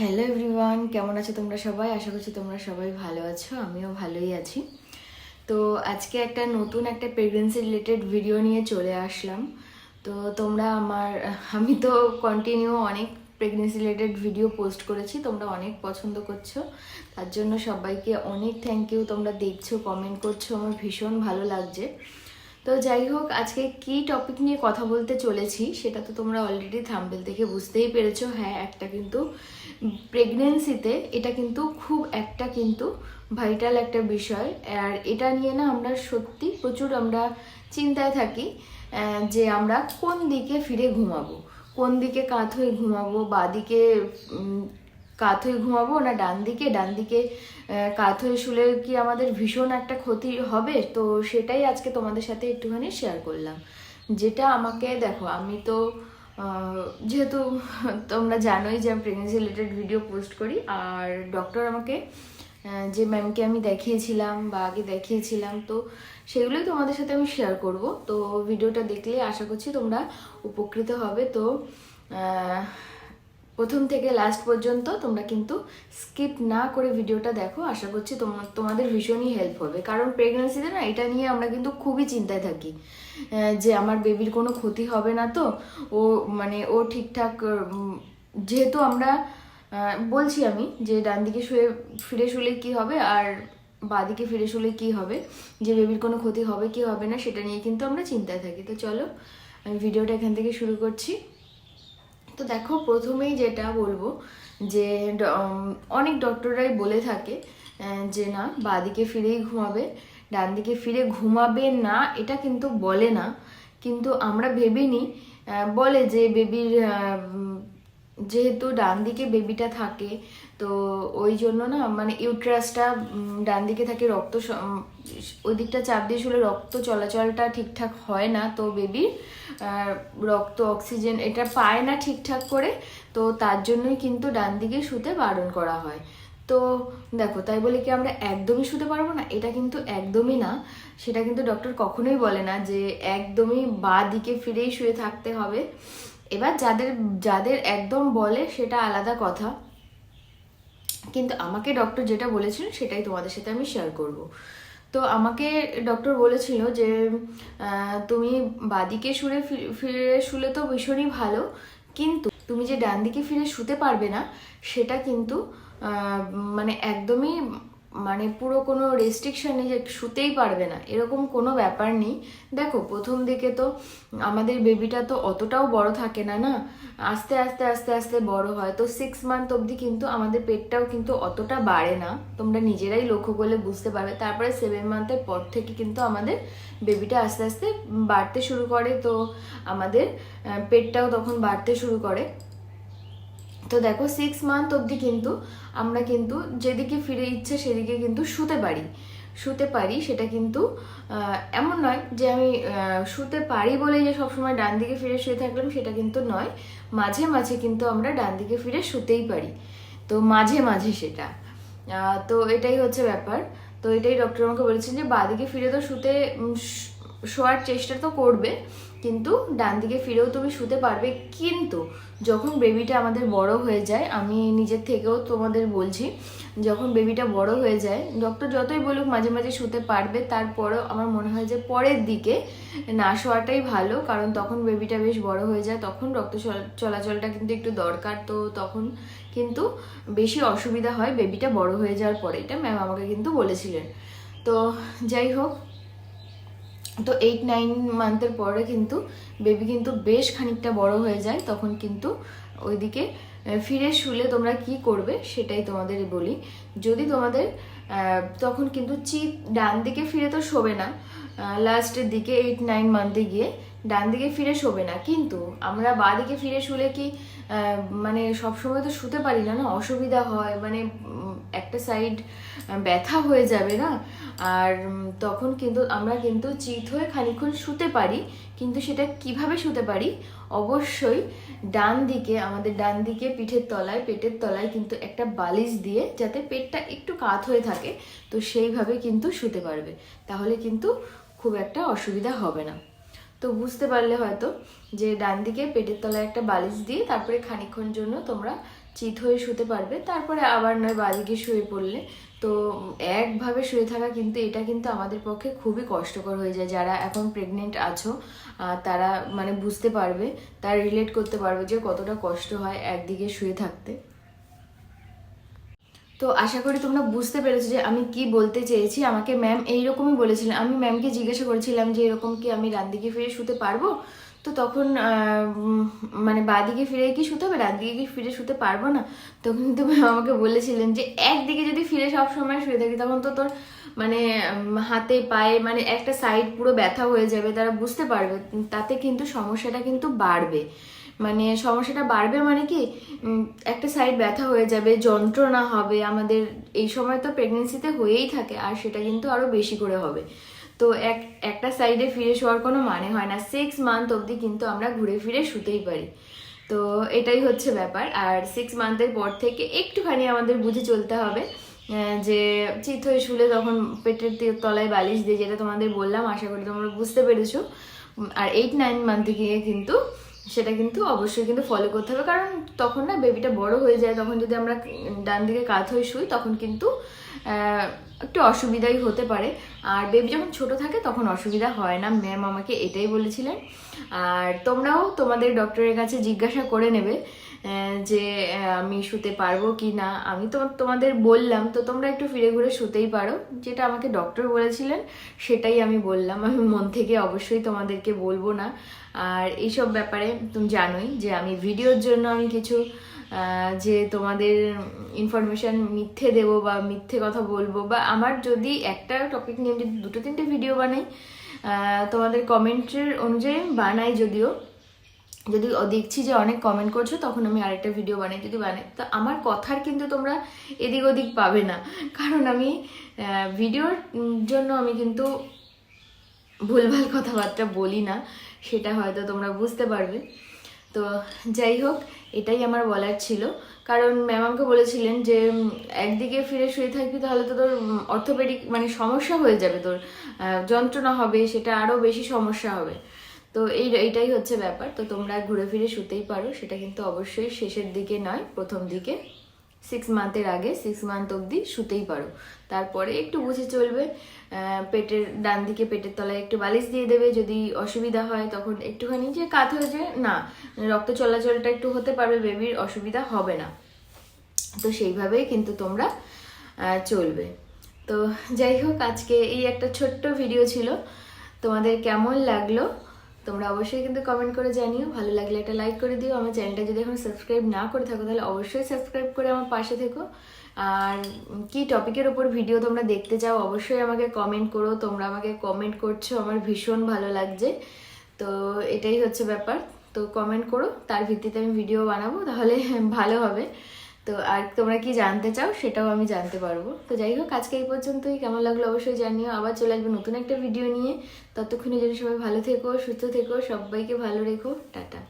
Hello everyone কেমন আছো তোমরা সবাই? আশা করছি তোমরা সবাই ভালো আছো, আমিও ভালোই আছি। তো আজকে একটা নতুন একটা প্রেগনেন্সি রিলেটেড ভিডিও নিয়ে চলে আসলাম। তো তোমরা আমার, আমি তো কন্টিনিউ অনেক প্রেগনেন্সি রিলেটেড ভিডিও পোস্ট করেছি, তোমরা অনেক পছন্দ করছ। তার জন্য সবাইকে অনেক থ্যাংক ইউ তোমরা দেখছ কমেন্ট করছ, আমার ভীষণ ভালো লাগছে। তো যাই হোক, আজকে কি টপিক নিয়ে কথা বলতে চলেছি সেটা তো তোমরা অলরেডি থাম্বেল থেকে বুঝতেই পেরেছ। হ্যাঁ একটা কিন্তু প্রেগনেন্সিতে এটা কিন্তু খুব একটা কিন্তু ভাইটাল একটা বিষয়। আর এটা নিয়ে না আমরা সত্যি প্রচুর আমরা চিন্তায় থাকি যে আমরা কোন দিকে ফিরে ঘুমাবো? কোন দিকে কাত হয়ে ঘুমাবো? বা দিকে কাত হয়ে ঘুমাবো? না ডান দিকে ডান দিকে কাত হয়ে শুলে কি আমাদের ভীষণ একটা ক্ষতি হবে? তো সেটাই আজকে তোমাদের সাথে একটুখানি শেয়ার করলাম। যেটা আমাকে, দেখো, আমি তো যেহেতু তোমরা জানোই যে আমি প্রেগনেন্সি রিলেটেড ভিডিও পোস্ট করি, আর ডক্টর আমাকে যে ম্যামকে আমি দেখিয়েছিলাম বা আগে দেখিয়েছিলাম, তো সেগুলোই তোমাদের সাথে আমি শেয়ার করব। তো ভিডিওটা দেখলে আশা করছি তোমরা উপকৃত হবে। তো প্রথম থেকে লাস্ট পর্যন্ত তোমরা কিন্তু স্কিপ না করে ভিডিওটা দেখো। আশা করছি তোমা- তোমাদের ভীষণই হেল্প হবে। কারণ প্রেগনেন্সিতে না, এটা নিয়ে আমরা কিন্তু খুবই চিন্তায় থাকি। যে আমার বেবির কোনো ক্ষতি হবে না তো। ও মানে ও ঠিকঠাক যেহেতু আমরা বলছি আমি যে ডান দিকে শুয়ে, ফিরে শুলে কি হবে আর বাদিকে ফিরে শুলে কি হবে? যে বেবির কোনো ক্ষতি হবে কি হবে না, সেটা নিয়ে কিন্তু আমরা চিন্তায় থাকি। তো চলো, আমি ভিডিওটা এখান থেকে শুরু করছি। তো দেখো, প্রথমেই যেটা বলব যে অনেক ডক্টররাই বলে থাকে যে না, বাদিকে ফিরেই ঘুমাবে ডান দিকে ফিরে ঘুমাবে না, এটা কিন্তু বলে না। কিন্তু আমরা ভেবে নিই বলে যে, বেবির যেহেতু ডান দিকে বেবিটা থাকে তো ওই জন্য না মানে ইউট্রাসটা ডান দিকে থাকে রক্ত ওই দিকটা চাপ দিয়ে শুলে রক্ত চলাচলটা ঠিকঠাক হয় না। তো বেবির রক্ত, অক্সিজেন এটা পায় না ঠিকঠাক করে, তো তার জন্যই কিন্তু ডান দিকে শুতে বারণ করা হয়। তো দেখো, তাই বলে কি আমরা একদমই শুতে পারব না? এটা কিন্তু একদমই না। সেটা কিন্তু ডক্টর কখনোই বলে না যে একদমই বা দিকে ফিরেই শুয়ে থাকতে হবে। এবার যাদের যাদের একদম বলে সেটা আলাদা কথা। কিন্তু আমাকে ডক্টর যেটা বলেছিল সেটাই তোমাদের সাথে আমি শেয়ার করব। তো আমাকে ডক্টর বলেছিল যে তুমি বাদিকে শুলে ফিরে শুলে তো ভীষণই ভালো, কিন্তু তুমি যে ডান দিকে ফিরে শুতে পারবে না, সেটা কিন্তু মানে একদমই মানে পুরো কোনো রেস্ট্রিকশন নেই যে শুতেই পারবে না, এরকম কোনো ব্যাপার নেই। দেখো, প্রথম দিকে তো আমাদের বেবিটা তো অতটাও বড় থাকে না না? আস্তে আস্তে আস্তে আস্তে বড় হয়। তো সিক্স মান্থ অবধি কিন্তু আমাদের পেটটাও কিন্তু অতটা বাড়ে না। তোমরা নিজেরাই লক্ষ্য করলে বুঝতে পারবে। তারপরে সেভেন মান্থের পর থেকে কিন্তু আমাদের বেবিটা আস্তে আস্তে বাড়তে শুরু করে। তো আমাদের পেটটাও তখন বাড়তে শুরু করে। তো দেখো সিক্স মান্থ অবধি কিন্তু আমরা কিন্তু যেদিকে ফিরে ইচ্ছে সেদিকে কিন্তু শুতে পারি। শুতে পারি সেটা কিন্তু এমন নয় যে আমি শুতে পারি বলেই যে সবসময় ডান দিকে ফিরে শুয়ে থাকলাম সেটা কিন্তু নয়। মাঝে মাঝে কিন্তু আমরা ডান দিকে ফিরে শুতেই পারি। তো মাঝে মাঝে সেটা। তো এটাই হচ্ছে ব্যাপার। তো এটাই ডক্টর আমাকে বলেছেন যে বাদিকে ফিরে তো শুতে শোয়ার চেষ্টা তো করবে। কিন্তু ডান দিকে ফিরেও তুমি শুতে পারবে। কিন্তু যখন বেবিটা আমাদের বড় হয়ে যায়, আমি নিজের থেকেও তোমাদের বলছি, যখন বেবিটা বড় হয়ে যায় ডক্টর যতই বলুক মাঝে মাঝে শুতে পারবে, তারপরেও আমার মনে হয় যে পরের দিকে না শোয়াটাই ভালো, কারণ তখন বেবিটা বেশ বড় হয়ে যায়, তখন রক্ত চলাচলটা কিন্তু একটু দরকার। তো তখন কিন্তু বেশি অসুবিধা হয় বেবিটা বড় হয়ে যাওয়ার পরে। এটা ম্যাম আমাকে কিন্তু বলেছিলেন। তো যাই হোক তো এইট নাইন মান্থের পরে কিন্তু বেবি কিন্তু বেশ খানিকটা বড় হয়ে যায়, তখন কিন্তু ওইদিকে ফিরে শুলে তোমরা কি করবে সেটাই তোমাদের বলি। যদি তোমাদের তখন কিন্তু চিত ডান দিকে ফিরে তো শোবে না লাস্টের দিকে এইট নাইন মান্থে গিয়ে ডান দিকে ফিরে শোবে না। কিন্তু আমরা বা দিকে ফিরে শুলে কি মানে সবসময় তো শুতে পারি না না? অসুবিধা হয় মানে একটা সাইড ব্যথা হয়ে যাবে না? আর তখন কিন্তু আমরা কিন্তু চিত হয়ে খানিকক্ষণ শুতে পারি, কিন্তু সেটা কীভাবে শুতে পারি? অবশ্যই ডান দিকে, আমাদের ডান দিকে পিঠের তলায়, পেটের তলায় কিন্তু একটা বালিশ দিয়ে যাতে পেটটা একটু কাত হয়ে থাকে, তো সেইভাবে কিন্তু শুতে পারবে। তাহলে কিন্তু খুব একটা অসুবিধা হবে না। তো বুঝতে পারলে হয়তো যে ডান দিকে পেটের তলায় একটা বালিশ দিয়ে তারপরে খানিকক্ষণ জন্য তোমরা চিত হয়ে শুতে পারবে। তারপরে আবার নয় বাদিকে শুয়ে পড়লে। তো একভাবে শুয়ে থাকা কিন্তু এটা কিন্তু আমাদের পক্ষে খুবই কষ্টকর হয়ে যায়। যারা এখন প্রেগনেন্ট আছো তারা মানে বুঝতে পারবে, তারা রিলেট করতে পারবে যে কতটা কষ্ট হয় একদিকে শুয়ে থাকতে। তো আশা করি তোমরা বুঝতে পেরেছ যে আমি কি বলতে চেয়েছি। আমাকে ম্যাম এইরকমই বলেছিলেন। আমি ম্যামকে জিজ্ঞাসা করেছিলাম যে এরকম কি আমি ডান দিকে ফিরে শুতে পারব? তো তখন মানে বাদিকে ফিরে কি শুতে হবে? দিকে কি ফিরে শুতে পারব না? তখন ম্যাম আমাকে বলেছিলেন যে, একদিকে যদি ফিরে সব সময় শুয়ে থাকি, তখন তো তোর মানে হাতে, পায়ে মানে একটা সাইড পুরো ব্যথা হয়ে যাবে, তারা বুঝতে পারবে। তাতে কিন্তু সমস্যাটা কিন্তু বাড়বে। মানে সমস্যাটা বাড়বে মানে কি একটা সাইড ব্যথা হয়ে যাবে, যন্ত্রণা হবে। আমাদের এই সময় তো প্রেগনেন্সিতে হয়েই থাকে, আর সেটা কিন্তু আরও বেশি করে হবে। তো এক, একটা সাইডে ফিরে শোয়ার কোনো মানে হয় না। সিক্স মান্থ অবধি কিন্তু আমরা ঘুরে ফিরে শুতেই পারি। তো এটাই হচ্ছে ব্যাপার। আর সিক্স মান্থের পর থেকে একটুখানি আমাদের বুঝে চলতে হবে যে চিত হয়ে শুলে তখন পেটের তলায় বালিশ দিয়ে যেটা তোমাদের বললাম, আশা করি তোমরা বুঝতে পেরেছ। আর এইট নাইন মান্থে গিয়ে কিন্তু সেটা কিন্তু অবশ্যই কিন্তু ফলো করতে হবে। কারণ তখন না বেবিটা বড় হয়ে যায়, তখন যদি আমরা ডান দিকে কাত হয়ে শুই, তখন কিন্তু একটু অসুবিধাই হতে পারে। আর বেবি যখন ছোট থাকে তখন অসুবিধা হয় না। ম্যাম আমাকে এটাই বলেছিলেন। আর তোমরাও তোমাদের ডক্টরের কাছে জিজ্ঞাসা করে নেবে যে আমি শুতে পারব কি না আমি তো তোমাদের বললাম, তো তোমরা একটু ফিরে ঘুরে শুতেই পারো। যেটা আমাকে ডক্টর বলেছিলেন, সেটাই আমি বললাম। আমি মন থেকে অবশ্যই তোমাদেরকে বলব না। আর এইসব ব্যাপারে তুমি জানোই যে, আমি ভিডিওর জন্য আমি কিছু যে তোমাদের ইনফরমেশন মিথ্যে দেবো বা মিথ্যে কথা বলব বা আমার যদি একটা টপিক নিয়ে যদি দুটো তিনটে ভিডিও বানাই তোমাদের কমেন্টের অনুযায়ী বানাই যদিও। যদি দেখছি যে অনেক কমেন্ট করছ, তখন আমি আরেকটা ভিডিও বানাই যদি বানাই। তো আমার কথার কিন্তু তোমরা এদিক ওদিক পাবে না। কারণ আমি ভিডিওর জন্য আমি কিন্তু ভুলভাল কথাবার্তা বলি না, সেটা হয়তো তোমরা বুঝতে পারবে। তো যাই হোক, এটাই আমার বলার ছিল। কারণ ম্যাম আমাকে বলেছিলেন যে একদিকে ফিরে শুয়ে থাকবি তাহলে তো তোর অর্থোপেডিক মানে সমস্যা হয়ে যাবে তোর। যন্ত্রণা হবে, সেটা আরও বেশি সমস্যা হবে। তো এই এইটাই হচ্ছে ব্যাপার। তো তোমরা ঘুরে ফিরে শুতেই পারো, সেটা কিন্তু অবশ্যই শেষের দিকে নয়, প্রথম দিকে। সিক্স মান্থের আগে সিক্স মান্থ অবধি শুতেই পারো। তারপরে একটু বুঝে চলবে পেটের ডান দিকে পেটের তলায় একটু বালিশ দিয়ে দেবে, যদি অসুবিধা হয় তখন একটুখানি যে কাত হয়ে যায়, না, রক্ত চলাচলটা একটু হতে পারবে বেবির অসুবিধা হবে না। তো সেইভাবেই কিন্তু তোমরা চলবে। তো যাই হোক, আজকে এই একটা ছোট্ট ভিডিও ছিল। তোমাদের কেমন লাগল? তোমরা অবশ্যই কিন্তু কমেন্ট করে জানিও। ভালো লাগলে একটা লাইক করে দিও। আমার চ্যানেলটা যদি এখন সাবস্ক্রাইব না করে থাকো, তাহলে অবশ্যই সাবস্ক্রাইব করে আমার পাশে থেকো। আর কি টপিকের ওপর ভিডিও তোমরা দেখতে চাও, অবশ্যই আমাকে কমেন্ট করো। তোমরা আমাকে কমেন্ট করছ, আমার ভীষণ ভালো লাগছে। তো এটাই হচ্ছে ব্যাপার। তো কমেন্ট করো, তার ভিত্তিতে আমি ভিডিও বানাবো, তাহলে ভালো হবে। তো আর তোমরা কি জানতে চাও সেটাও আমি জানতে পারব। তো যাই হোক, আজকে এই পর্যন্তই। কেমন লাগল অবশ্যই জানিও। আবার চলে আসবে নতুন একটা ভিডিও নিয়ে। ততক্ষণে যেন সবাই ভালো থেকো, সুস্থ থেকো, সবাইকে ভালো রেখো। টাটা।